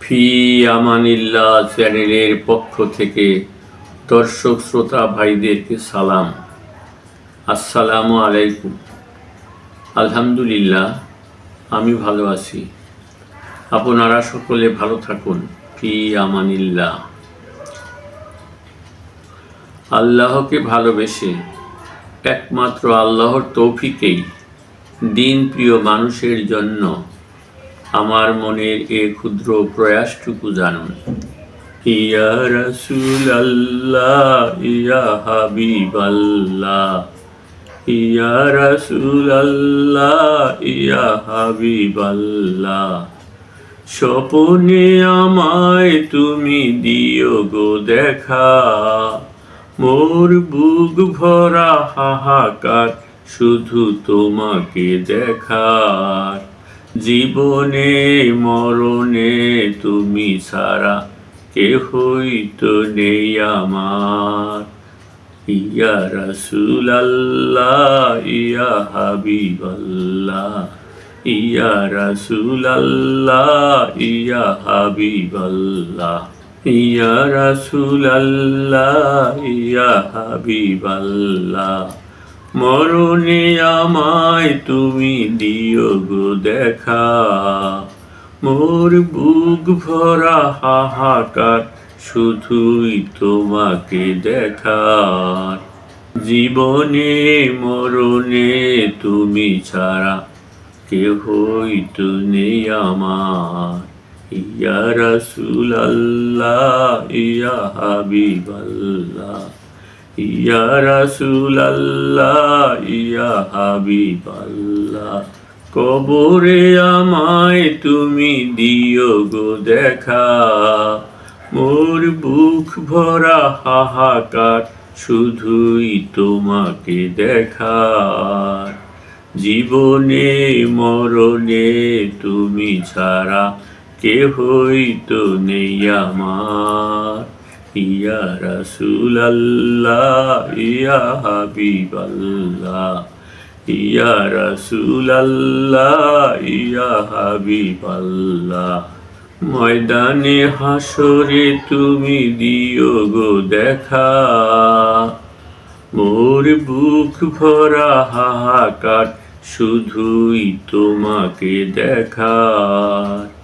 ফি আমানিল্লাহ চ্যানেলের পক্ষ থেকে দর্শক শ্রোতা ভাইদেরকে সালাম। আসসালামু আলাইকুম। আলহামদুলিল্লাহ, আমি ভালো আছি। আপনারা সকলে ভালো থাকুন। ফি আমানিল্লা আল্লাহকে ভালোবেসে একমাত্র আল্লাহর তৌফিকেই দিন প্রিয় মানুষের জন্য আমার মনের এ ক্ষুদ্র প্রয়াসটুকু জানুন। ইয়া রসুল আল্লাহ ইয়া হাবিব আল্লাহ ইয়া রসুল আল্লাহ ইয়া হাবিব আল্লাহ স্বপনে আমায় তুমি দিও গো দেখা। মোর বুক ভরা হাহাকার শুধু তোমাকে দেখার জীবনে, মরণে তুমি ছাড়া কেহই তো নেই আমার। ইয়া রসুল আল্লাহ ইয়া হাবিব আল্লাহ ইয়া রসুল আল্লাহ ইয়া হাবিব আল্লাহ ইয়া রসুল আল্লাহ ইয়া হাবিব আল্লাহ মরণে আমায় তুমি দিও গো দেখা। মোর বুক ভরা হাহাকার শুধুই তোমাকে দেখার। জীবনে মরণে তুমি ছাড়া কেহই তো নেই আমার। ইয়া রসুল আল্লাহ ইয়া হাবিব আল্লাহ ইয়া রসুল আল্লাহ ইয়া হাবিব আল্লাহ কবরে আমায় তুমি দিও গো দেখা। মোর বুক ভরা হাহাকার শুধুই তোমাকে দেখার জীবনে, মরণে তুমি ছাড়া কেহই তো নেই আমার। ইয়া রসুল আল্লাহ ইয়া হাবিব আল্লাহ ইয়া রসুল আল্লাহ ইয়া হাবিব আল্লাহ ময়দানে হাসরে তুমি দিও গো দেখা। মোর বুক ভরা হাহাকার, শুধুই তোমাকে দেখার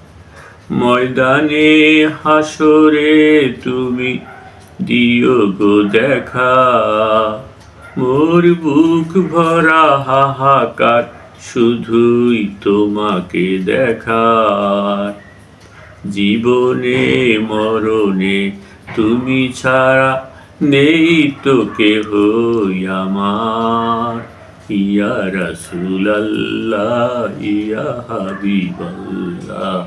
ময়দানে হাসরে তুমি দিও গো দেখা। মোর বুক ভরা হাহাকার শুধুই তোমাকে দেখার। জীবনে মরণে তুমি ছাড়া নেই তো কেহ আমার। ইয়া রসুল আল্লাহ ইয়া হাবিব আল্লাহ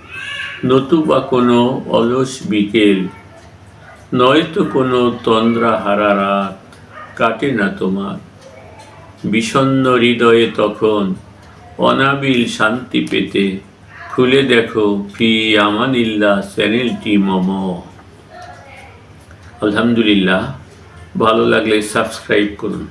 নতুবা কোনো অলস বিকেল, নয়তো কোনো তন্দ্রা হারা রাত কাটে না তোমার। বিষণ্ন হৃদয়ে তখন অনাবিল শান্তি পেতে খুলে দেখো ফি আমানিল্লাহ চ্যানেলটি মম। আলহামদুলিল্লাহ, ভালো লাগলে সাবস্ক্রাইব করুন।